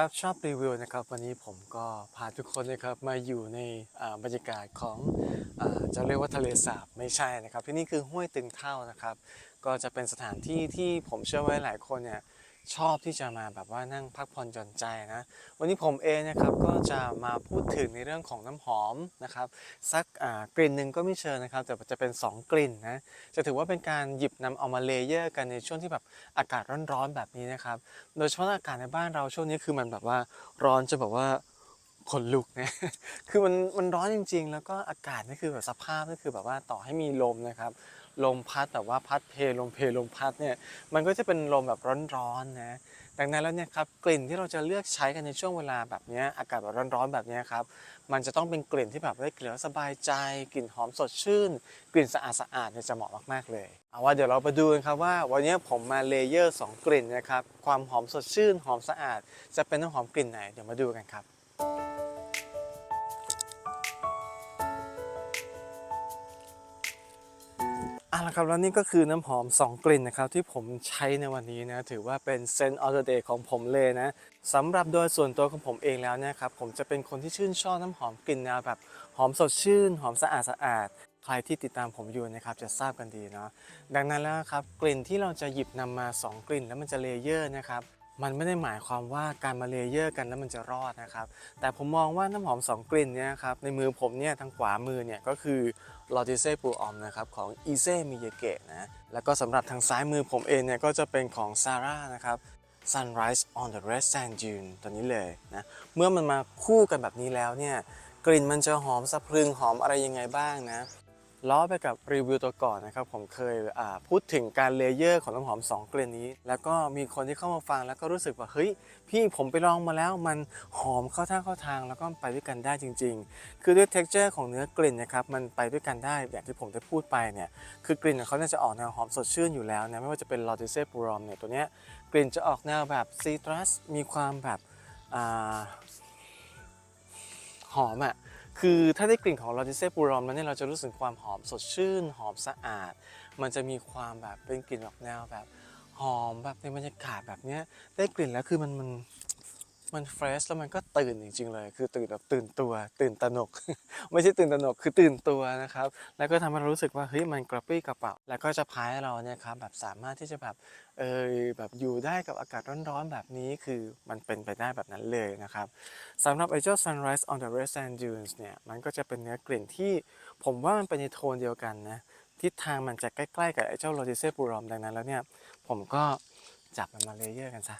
ครับชอบรีวิวนะครับวันนี้ผมก็พาทุกคนนะครับมาอยู่ในบรรยากาศของอจะเรียกว่าทะเลสาบไม่ใช่นะครับ ที่นี่คือห้วยตึงเท่านะครับ ก็จะเป็นสถานที่ที่ผมเชื่อว่าหลายคนเนี่ย ชอบที่จะมาแบบว่านั่งพักผ่อนหย่อนใจนะ วันนี้ผมเองนะครับก็จะมาพูดถึงในเรื่องของน้ำหอมนะครับสักกลิ่นหนึ่งก็ไม่เชิญนะครับ แต่จะเป็น 2 กลิ่นนะจะถือว่าเป็นการหยิบนำเอามาเลเยอร์กันในช่วงที่แบบอากาศร้อนๆแบบนี้นะครับ โดยเฉพาะอากาศในบ้านเราช่วงนี้คือมันแบบว่าร้อนจะแบบว่าขนลุกนะ คือมันมันร้อนจริง ๆ แล้วก็อากาศนี่คือแบบสภาพนี่คือแบบว่าต่อให้มีลมนะครับ ลมพัดแต่ว่าพัดเพลมเพลมพัดเนี่ยมันก็จะเป็นลมแบบร้อนๆนะดังนั้นแล้วเนี่ยครับกลิ่นที่เราจะเลือกใช้กันในช่วงเวลาแบบนี้อากาศแบบร้อนๆแบบนี้ครับมันจะต้องเป็นกลิ่นที่แบบได้กลิ่นแล้วสบายใจกลิ่นหอมสดชื่น กลิ่นสะอาดสะอาดเนี่ยจะเหมาะมากๆเลยเอาว่าเดี๋ยวเราไปดูกันครับว่า วันนี้ผมมาเลเยอร์สองกลิ่นนะครับความหอมสดชื่นหอมสะอาด จะเป็นน้ำหอมกลิ่นไหนเดี๋ยวมาดูกันครับ เอะครับแล้วนี่ก็คือน้ำหอม 2 กลิ่นนะครับที่ผมใช้ในวันนี้นะถือว่าเป็นเซนต์ออร์เดย์ของผมเลยนะสำหรับโดยส่วนตัวของผมเองแล้วนะครับผมจะเป็นคนที่ชื่นชอบน้ำหอมกลิ่นแนวแบบหอมสดชื่น หอมสะอาดสะอาดใครที่ติดตามผมอยู่นะครับจะทราบกันดีเนาะดังนั้นแล้วครับกลิ่นที่เราจะหยิบนำมา 2 กลิ่นแล้วมันจะเลเยอร์นะครับ มันไม่ได้หมายความว่าการมาเลเยอร์กันแล้วมันจะรอดนะครับ แต่ผมมองว่าน้ำหอม 2 กลิ่นเนี่ยครับในมือผมเนี่ยทางขวามือเนี่ยก็คือลอติเซ่ปูออมนะครับของอีเซ่มิเยเกะนะแล้วก็สำหรับทางซ้ายมือผมเองเนี่ยก็จะเป็นของซาร่านะครับ Sunrise on the Red Sand Dune ตัวนี้เลยนะเมื่อมันมาคู่กันแบบนี้แล้วเนี่ยกลิ่นมันจะหอมสะพรึงหอมอะไรยังไงบ้างนะ ล้อไปกับรีวิวตัวก่อนนะครับผมเคยพูดถึงการเลเยอร์ของน้ำหอม 2 กลิ่นนี้ แล้วก็มีคนที่เข้ามาฟังแล้วก็รู้สึกว่าเฮ้ยพี่ผมไปลองมาแล้วมันหอมเข้าท่าเข้าทางแล้วก็ไปด้วยกันได้จริง ๆ คือด้วย t e x t อร์ของเนื้อกลิ่นนะครับมันไปด้วยกันได้อย่างที่ผมได้พูดไปเนี่ยคือกลิ่นของเขาเนี่ยจะออกแนวหอมสดชื่นอยู่แล้วนะไม่ว่าจะเป็น l o t i s e p u r o m เนี่ยตัวเนี้ยกลิ่นจะออกแนวแบบซีตรัสมีความแบบอหอมอะ คือถ้าได้กลิ่นของลอติเซ่ปูรอมแล้วเนี่ยเราจะรู้สึกความหอมสดชื่น หอมสะอาด มันจะมีความแบบเป็นกลิ่นออกแนวแบบหอมแบบในบรรยากาศแบบเนี้ยได้กลิ่นแล้วคือมันมัน มันเฟรชแล้วมันก็ตื่นจริง ๆ เลย คือตื่นแบบตื่นตัว ตื่นตระหนก ไม่ใช่ตื่นตระหนกคือตื่นตัวนะครับ แล้วก็ทำให้เรารู้สึกว่าเฮ้ยมันกระปรี้กระเป๋าแล้วก็จะพาให้เราเนี่ยครับแบบสามารถที่จะแบบเออแบบอยู่ได้กับอากาศร้อนๆแบบนี้คือมันเป็นไปได้แบบนั้นเลยนะครับสำหรับไอเจ้า Sunrise on the Red Sand Dunes เนี่ยมันก็จะเป็นเนื้อกลิ่นที่ผมว่ามันเป็นในโทนเดียวกันนะทิศทางมันจะใกล้ๆกับไอเจ้า Lotice p u r o m ดังนั้นแล้วเนี่ยผมก็จับมันมาเลเยอร์กันซะ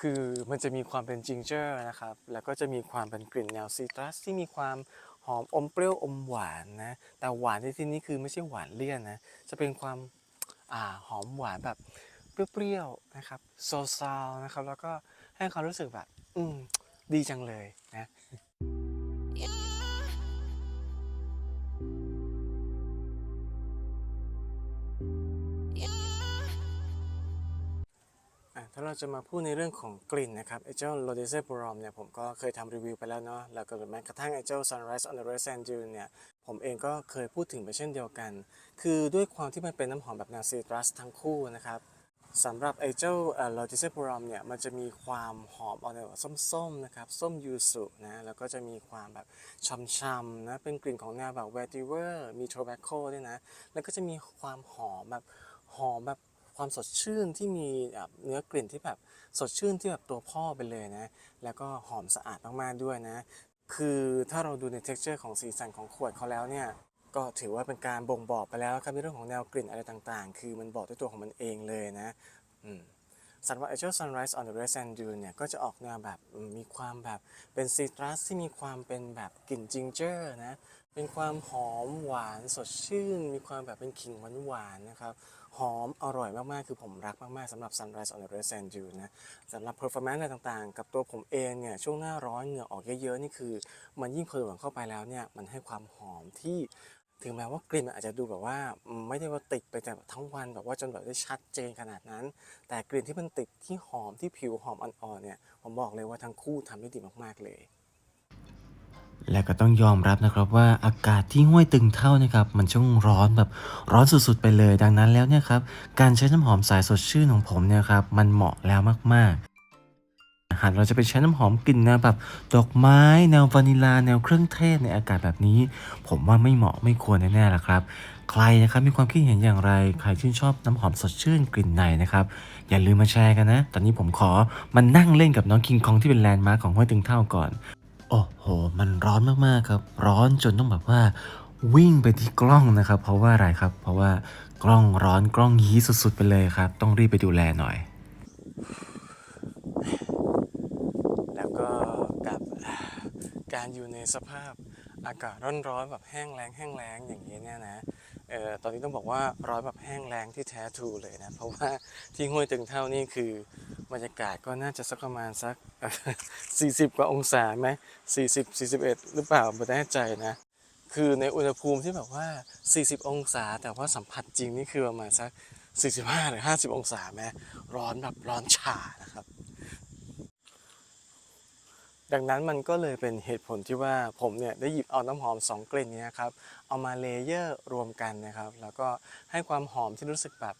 คือมันจะมีความเป็นจิงเจอร์นะครับ แล้วก็จะมีความเป็นกลิ่นแนวซีตรัสที่มีความหอมอมเปรี้ยวอมหวานนะ แต่หวานในที่นี้คือไม่ใช่หวานเลี่ยนนะ จะเป็นความอ่าหอมหวานแบบเปรี้ยวๆนะครับโซซาวนะครับ แล้วก็ให้ความรู้สึกแบบ อืม ดีจังเลยนะ ถ้าเราจะมาพูดในเรื่องของกลิ่นนะครับไอเจ้า l o d i c e p u r o m เนี่ยผมก็เคยทำรีวิวไปแล้วเนาะแล้วก็แม้กระทั่งไอเจ้า Sunrise on the Red Sand Dune เนี่ยผมเองก็เคยพูดถึงไปเช่นเดียวกัน คือด้วยความที่มันเป็นน้ำหอมแบบแนวซีตรัสทั้งคู่นะครับสำหรับไอเจ้า l o d i c e p u r o m เนี่ยมันจะมีความหอมออกแนวส้มๆนะครับส้มยูสุนะแล้วก็จะมีความแบบช่ำๆนะเป็นกลิ่นของแนวแบบ vetiver มี tobacco ด้วยนะแล้วก็จะมีความหอมแบบหอมแบบ ความสดชื่นที่มีแบบเนื้อกลิ่นที่แบบสดชื่นที่แบบตัวพ่อไปเลยนะ แล้วก็หอมสะอาดมากๆด้วยนะ คือถ้าเราดูใน t e x t อร์ของสีสันของขวดเขาแล้วเนี่ยก็ถือว่าเป็นการบ่งบอกไปแล้วครับในเรื่องของแนวกลิ่นอะไรต่างๆ คือมันบอกด้วยตัวของมันเองเลยนะอืมสำหรับ a อ e Sunrise on the Red Sand Dune เนี่ยก็จะออกแนวแบบมมีความแบบเป็นซีตรัสที่มีความเป็นแบบกลิ่นจิงเจอร์นะ เป็นความหอมหวานสดชื่น มีความแบบเป็นขิงหวานๆนะครับ หอมอร่อยมากๆ คือผมรักมากๆสำหรับ Sunrise on the Red Sand Dune นะสำหรับ performance อะไรต่างๆ กับตัวผมเองเนี่ยช่วงหน้าร้อนเหงื่อออกเยอะๆ นี่คือ มันยิ่งเผยเข้าไปแล้วเนี่ยมันให้ความหอมที่ถึงแม้ว่ากลิ่นมันอาจจะดูแบบว่าไม่ได้ว่าติดไปแต่ทั้งวันแบบว่าจนแบบได้ชัดเจนขนาดนั้น แต่กลิ่นที่มันติดที่หอมที่ผิวหอมอ่อนๆเนี่ยผมบอกเลยว่าทั้งคู่ทำได้ดีมากๆเลย และก็ต้องยอมรับนะครับว่าอากาศที่ห้วยตึงเท่านะครับมันช่วงร้อนแบบร้อนสุดๆไปเลย ดังนั้นแล้วเนี่ยครับการใช้น้ำหอมสายสดชื่นของผมเนี่ยครับมันเหมาะแล้วมากๆหากเราจะไปใช้น้ำหอมกลิ่นนวแบบดอกไม้ แนววานิลาแนวเครื่องเทศในอากาศแบบนี้ ผมว่าไม่เหมาะไม่ควรแน่ๆละครับใครนะครับมีความคิดเห็นอย่างไรใครชื่นชอบน้ำหอมสดชื่นกลิ่นไหนนะครับอย่าลืมมาแชร์กันนะ ตอนนี้ผมขอมานั่งเล่นกับน้องคิงคองที่เป็นแลนด์มาร์คของห้วยตึงเท่าก่อน โอ้โห มันร้อนมากๆครับ ร้อนจนต้องแบบว่าวิ่งไปที่กล้องนะครับ เพราะว่าอะไรครับ เพราะว่ากล้องร้อนกล้องยีสุดๆไปเลยครับ ต้องรีบไปดูแลหน่อย แล้วก็กับการอยู่ในสภาพอากาศร้อนๆแบบแห้งแล้งแห้งแล้งอย่างนี้เนี่ยนะเออตอนนี้ต้องบอกว่าร้อนแบบแห้งแล้งที่แท้ทรูเลยนะ เพราะว่าที่ห้วยตึงเท่านี่คือ บรรยากาศก็น่าจะสักประมาณสัก 40 กว่าองศาไหม40 41 หรือเปล่าไม่แน่ใจนะ คือในอุณหภูมิที่แบบว่า 40 องศา แต่ว่าสัมผัสจริงนี่คือประมาณสัก 45 หรือ 50 องศาไหมร้อนแบบร้อนฉ่านะครับ ดังนั้นมันก็เลยเป็นเหตุผลที่ว่าผมเนี่ยได้หยิบเอาน้ำหอม 2 กลิ่นนี้นะครับ เอามาเลเยอร์รวมกันนะครับ แล้วก็ให้ความหอมที่รู้สึกแบบ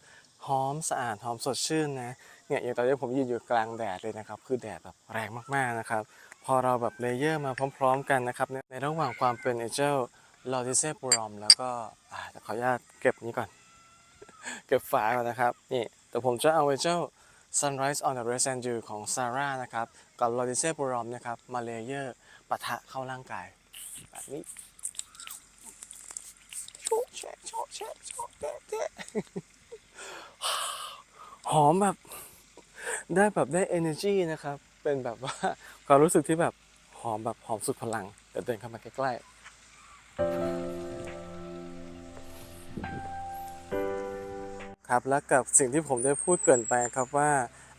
หอมสะอาดหอมสดชื่นนะเนี่ยอย่างตอนนี้ผมยืนอยู่กลางแดดเลยนะครับ คือแดดแบบแรงมากๆนะครับ พอเราแบบเลเยอร์มาพร้อม ๆ กันนะครับ ในระหว่างความเป็นเอเจลลอติเซปูรอมแล้วก็ขออนุญาตเก็บนี้ก่อน เก็บฝาก่อนนะครับนี่แต่ผมจะเอาไอ้เจ้า Sunrise on the Red Sand Dune ของ Zara นะครับ กับ l o r i s e p u r o m นะครับ มาเลเยอร์ปะทะเข้าร่างกาย แบบนี้โชะแชะโชะแชะโชะแชะแชะ หอมแบบได้แบบได้ energy นะครับ เป็นแบบว่าความรู้สึกที่แบบหอมแบบหอมสุดพลังเดี๋ยวเดินเข้ามาใกล้ๆ ครับและกับสิ่งที่ผมได้พูดเกินไปครับว่า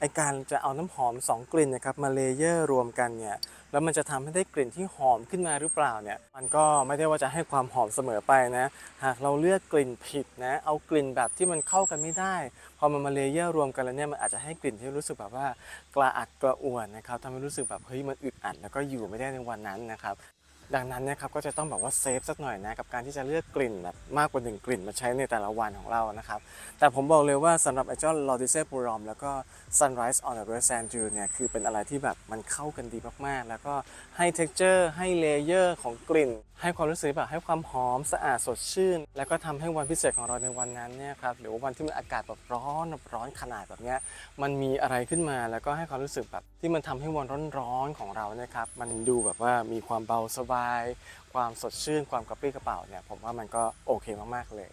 อการจะเอาน้ำหอม 2 กลิ่นนะครับมาเลเยอร์รวมกันเนี่ยแล้วมันจะทำให้ได้กลิ่นที่หอมขึ้นมาหรือเปล่าเนี่ยมันก็ไม่ได้ว่าจะให้ความหอมเสมอไปนะหากเราเลือกกลิ่นผิดนะเอากลิ่นแบบที่มันเข้ากันไม่ได้ พอมันมาเลเยอร์รวมกันแล้วเนี่ยมันอาจจะให้กลิ่นที่รู้สึกแบบว่ากระอักกระอ่วนนะครับทำให้รู้สึกแบบเฮ้ยมันอึดอัดแล้วก็อยู่ไม่ได้ในวันนั้นนะครับ ดังนั้นเนะครับก็จะต้องแบบว่าเซฟสักหน่อยนะกับการที่จะเลือกกลิ่นแบบมากกว่าหนึ่งกลิ่นมาใช้ในแต่ละวันของเรานะครับ แต่ผมบอกเลยว่าสำหรับไอ้เจ้า l o d i c e p u r o m แล้วก็ Sunrise on the Red Sand Dune เนี่ยคือเป็นอะไรที่แบบมันเข้ากันดีมากๆ แล้วก็ให้ texture ให้เลเยอร์ของกลิ่น ให้ความรู้สึกแบบให้ความหอมสะอาดสดชื่น แล้วก็ทำให้วันพิเศษของเราในวันนั้นเนี่ยครับหรือว่าวันที่มันอากาศแบบร้อนแบบร้อนขนาดแบบเนี้ยมันมีอะไรขึ้นมาแล้วก็ให้ความรู้สึกแบบที่มันทำให้วันร้อนๆของเราเนี่ยครับมันดูแบบว่ามีความเบาสบายความสดชื่นความกระปรี้กระเป๋าเนี่ยผมว่ามันก็โอเคมากๆเลย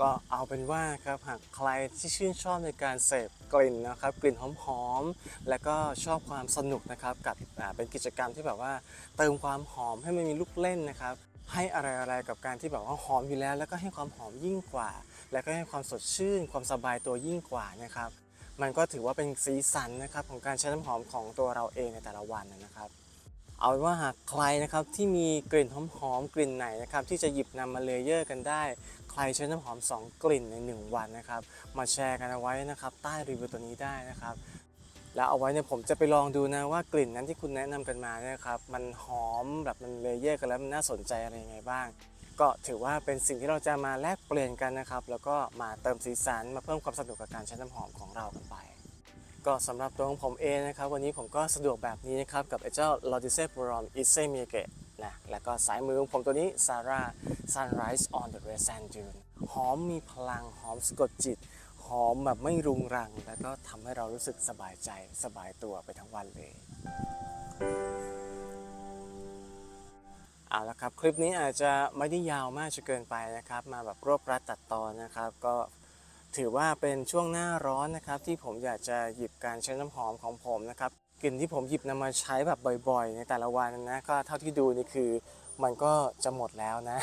ก็เอาเป็นว่าครับหากใครที่ชื่นชอบในการเสพกลิ่นนะครับกลิ่นหอมๆและก็ชอบความสนุกนะครับกับเป็นกิจกรรมที่แบบว่า เติมความหอมให้มันมีลูกเล่นนะครับให้อะไรๆกับการที่แบบว่าหอมอยู่แล้ว แล้วก็ให้ความหอมยิ่งกว่า แล้วก็ให้ความสดชื่น ความสบายตัวยิ่งกว่านะครับมันก็ถือว่าเป็นสีสันนะครับของการใช้น้ำหอมของตัวเราเองในแต่ละวันนะครับ เอาเป็นว่าหากใครนะครับที่มีกลิ่นหอมๆกลิ่นไหนนะครับที่จะหยิบนำมาเลเยอร์กันได้ ใครใช้น้ำหอม 2 กลิ่นใน 1 วันนะครับ มาแชร์กันเอาไว้นะครับใต้รีวิวตัวนี้ได้นะครับแล้วเอาไว้เนี่ยผมจะไปลองดูนะว่ากลิ่นนั้นที่คุณแนะนำกันมาเนี่ยครับมันหอมแบบมันเลเยอร์กันแล้วมันน่าสนใจอะไรยังไงบ้าง ก็ถือว่าเป็นสิ่งที่เราจะมาแลกเปลี่ยนกันนะครับ แล้วก็มาเติมสีสันมาเพิ่มความสนุกกับการใช้น้ำหอมของเรากันไป ก็สำหรับตัวของผมเองนะครับ วันนี้ผมก็สะดวกแบบนี้นะครับ กับไอ้เจ้า l o d i c e p u r o m i s e m i a g e นะแล้วก็สายมือของผมตัวนี้ Sara Sunrise on the Red Sand Dune หอมมีพลังหอมสะกดจิต หอมแบบไม่รุงรัง แล้วก็ทำให้เรารู้สึกสบายใจสบายตัวไปทั้งวันเลยเอาละครับ คลิปนี้อาจจะไม่ได้ยาวมากจนเกินไปนะครับ มาแบบรวบรัดตัดตอนนะครับ ก็ ถือว่าเป็นช่วงหน้าร้อนนะครับ ที่ผมอยากจะหยิบการใช้น้ำหอมของผมนะครับกลิ่นที่ผมหยิบนำมาใช้แบบบ่อยๆ ในแต่ละวันนะก็เท่าที่ดูนี่คือมันก็จะหมดแล้วนะ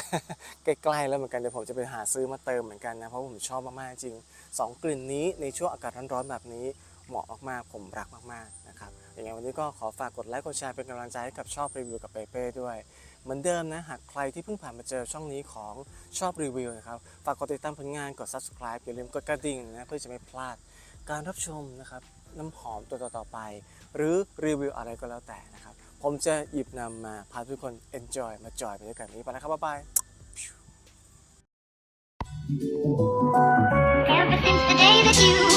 ใกล้ๆแล้วเหมือนกันเดี๋ยวผมจะไปหาซื้อมาเติมเหมือนกันนะเพราะผมชอบมากๆจริงสองกลิ่นนี้ในช่วงอากาศร้อนๆแบบนี้เหมาะมากๆผมรักมากๆนะครับอย่างไรวันนี้ก็ขอฝากกดไลค์กดแชร์เป็นกำลังใจให้กับชอบรีวิวกับเปเป้ด้วย เหมือนเดิมนะ หากใครที่เพิ่งผ่านมาเจอช่องนี้ของชอบรีวิวนะครับ ฝากกดติดตามผลงาน กด subscribe อย่าลืมกดกระดิ่งนะ เพื่อจะไม่พลาดการรับชมนะครับ น้ำหอมตัวต่อๆไป หรือรีวิวอะไรก็แล้วแต่นะครับ ผมจะหยิบนำมาพาทุกคน enjoy มาจอยไปด้วยกันนี้ไปนะครับ บ๊ายบาย Ever since the day that you